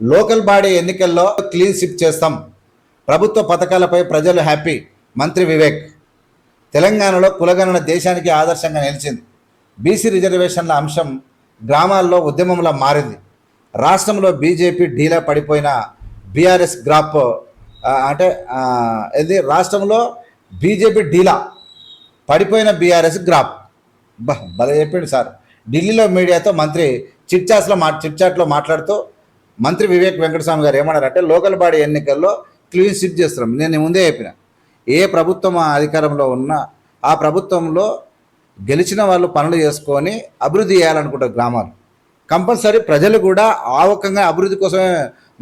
Local body ఎన్నికల్లో clean sweep చేస్తాం. ప్రభుత్వ పథకాలపై ప్రజలు హ్యాపీ. మంత్రి వివేక్. తెలంగాణలో కులగణన దేశానికి ఆదర్శంగా నిలిచింది. బీసీ రిజర్వేషన్ల అంశం గ్రామాల్లో ఉద్యమంలా మారింది. రాష్ట్రంలో బీజేపీ ఢీలా పడిపోయిన బీఆర్ఎస్ గ్రాప్ అంటే ఇది రాష్ట్రంలో బీజేపీ ఢీలా పడిపోయిన బీఆర్ఎస్ గ్రాప్. బా భలే చెప్పాడు సార్. ఢిల్లీలో మీడియాతో మంత్రి చిట్చాస్లో మా చిట్చాట్లో మాట్లాడుతూ మంత్రి వివేక్ వెంకటస్వామి గారు ఏమన్నారంటే లోకల్ బాడీ ఎన్నికల్లో క్లీన్ స్విప్ చేస్తున్నాం. నేను ముందే చెప్పిన. ఏ ప్రభుత్వం ఆ అధికారంలో ఉన్నా ఆ ప్రభుత్వంలో గెలిచిన వాళ్ళు పనులు చేసుకొని అభివృద్ధి చేయాలనుకుంటారు గ్రామాలు. కంపల్సరీ ప్రజలు కూడా ఆవకంగా అభివృద్ధి కోసమే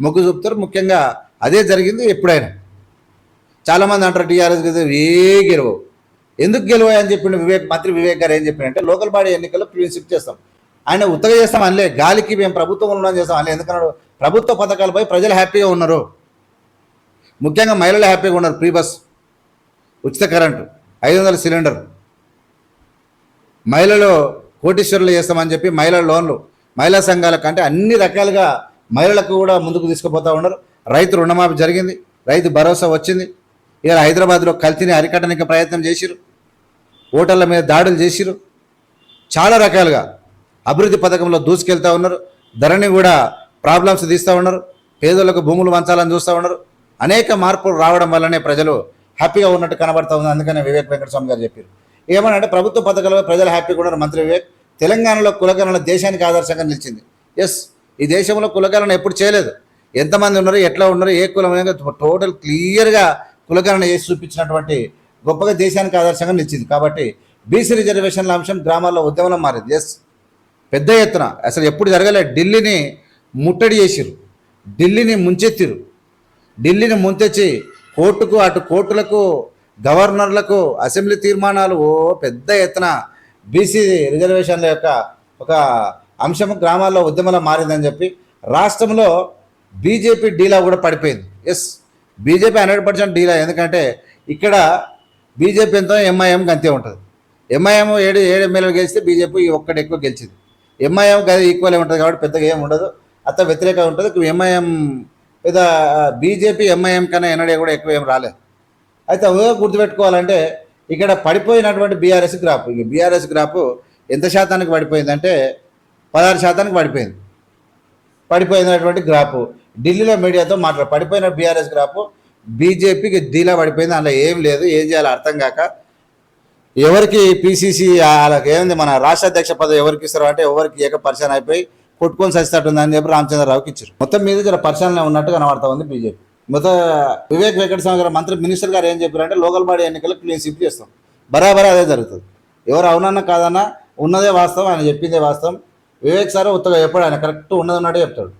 మొగ్గు చూపుతారు. ముఖ్యంగా అదే జరిగింది ఎప్పుడైనా. చాలామంది అంటారు టీఆర్ఎస్ కదా ఏ గెలవవు. ఎందుకు గెలవాయి చెప్పిండు వివేక్ మంత్రి వివేక్ గారు ఏం చెప్పిండంటే లోకల్ బాడీ ఎన్నికల్లో ప్రిన్సిప్ చేస్తాం. ఆయన ఉత్తగా చేస్తాం అనలే. గాలికి మేము ప్రభుత్వం ఉండడం చేస్తాం అనలే. ఎందుకన్నాడు ప్రభుత్వ పథకాలపై ప్రజలు హ్యాపీగా ఉన్నారు. ముఖ్యంగా మహిళలు హ్యాపీగా ఉన్నారు. ఫ్రీ బస్ ఉచిత కరెంటు ఐదు వందల సిలిండర్. మహిళలు కోటీశ్వరులు చేస్తామని చెప్పి మహిళల లోన్లు మహిళా సంఘాల కంటే అన్ని రకాలుగా మహిళలకు కూడా ముందుకు తీసుకుపోతూ ఉన్నారు. రైతు రుణమాఫీ జరిగింది. రైతు భరోసా వచ్చింది. ఇలా హైదరాబాద్లో కల్తీని అరికట్టడానికి ప్రయత్నం చేసిరు ఓటర్ల మీద దాడులు చేసిరు చాలా రకాలుగా. అభివృద్ధి పథకంలో దూసుకెళ్తా ఉన్నారు. ధరని కూడా ప్రాబ్లమ్స్ తీస్తూ ఉన్నారు. పేదలకు భూములు వంచాలని చూస్తూ ఉన్నారు. అనేక మార్పులు రావడం వల్లనే ప్రజలు హ్యాపీగా ఉన్నట్టు కనబడతా ఉంది. అందుకనే వివేక్ వెంకటస్వామి గారు చెప్పారు. ఏమనంటే ప్రభుత్వ పథకాలపై ప్రజలు హ్యాపీగా ఉన్నారు. మంత్రి వివేక్ తెలంగాణలో కులగణన దేశానికి ఆదర్శంగా నిలిచింది. ఎస్ ఈ దేశంలో కులగణన ఎప్పుడు చేయలేదు. ఎంతమంది ఉన్నారు ఎట్లా ఉన్నారు ఏ కులం టోటల్ క్లియర్గా కులగణన చేసి చూపించినటువంటి గొప్పగా దేశానికి ఆదర్శంగా నిలిచింది. కాబట్టి బీసీ రిజర్వేషన్ల అంశం గ్రామాల్లో ఉద్యమంలో మారింది. ఎస్ పెద్ద ఎత్తున అసలు ఎప్పుడు జరగలే. ఢిల్లీని ముట్టడి చేసిరు ఢిల్లీని ముంచెత్తిరు ఢిల్లీని ముంచెచ్చి కోర్టుకు అటు కోర్టులకు గవర్నర్లకు అసెంబ్లీ తీర్మానాలు ఓ పెద్ద ఎత్తున బీసీ రిజర్వేషన్ల యొక్క ఒక అంశం గ్రామాల్లో ఉద్యమంలో మారిందని చెప్పి రాష్ట్రంలో బీజేపీ డీలా కూడా పడిపోయింది. ఎస్ బీజేపీ హండ్రెడ్ పర్సెంట్ డీలా. ఎందుకంటే ఇక్కడ బీజేపీ ఎంతో ఎంఐఎంకి అంతే ఉంటుంది. ఎంఐఎం ఏడు ఏడు ఎమ్మెల్యేలు గెలిస్తే బీజేపీ ఒక్కటి ఎక్కువ గెలిచింది. ఎంఐఎం గది ఈక్వల్ ఉంటుంది కాబట్టి పెద్దగా ఏమి ఉండదు. అంత వ్యతిరేకంగా ఉంటుంది. ఎంఐఎం లేదా బీజేపీ ఎంఐఎం కన్నా ఎన్నడే కూడా ఎక్కువ ఏం రాలేదు. అయితే అదే గుర్తుపెట్టుకోవాలంటే ఇక్కడ పడిపోయినటువంటి బీఆర్ఎస్ గ్రాఫ్ ఇక బీఆర్ఎస్ గ్రాఫ్ ఎంత శాతానికి పడిపోయిందంటే పదహారు శాతానికి పడిపోయింది. పడిపోయినటువంటి గ్రాఫ్ ఢిల్లీలో మీడియాతో మాట్లాడు పడిపోయిన బీఆర్ఎస్ గ్రాఫ్ బీజేపీకి డీలా పడిపోయింది. అందులో ఏం లేదు ఏం చేయాలో అర్థం కాక ఎవరికి పిసిసి వాళ్ళకి ఏంది మన రాష్ట్ర అధ్యక్ష పదవి ఎవరికి ఇస్తారు అంటే ఎవరికి ఏక పరిచయం అయిపోయి కొట్టుకొని సరిస్తట్టుంది అని చెప్పి రామచంద్రరావుకి ఇచ్చారు. మొత్తం మీద ఇక్కడ పరిచయంలో ఉన్నట్టు కనబడతా ఉంది బీజేపీ మొత్తం వివేక్ వెంకట స్వామి గారు మంత్రి మినిస్టర్ గారు ఏం చెప్పారంటే లోకల్ బాడీ ఎన్నికలు క్లీన్ స్విప్ చేస్తాం. బరాబర్ అదే జరుగుతుంది. ఎవరు అవునన్నా కాదన్నా ఉన్నదే వాస్తవం ఆయన చెప్పిందే వాస్తవం. వివేక్ సార్ ఉత్తగా చెప్పాడు ఆయన కరెక్ట్ ఉన్నది ఉన్నట్టే చెప్తాడు.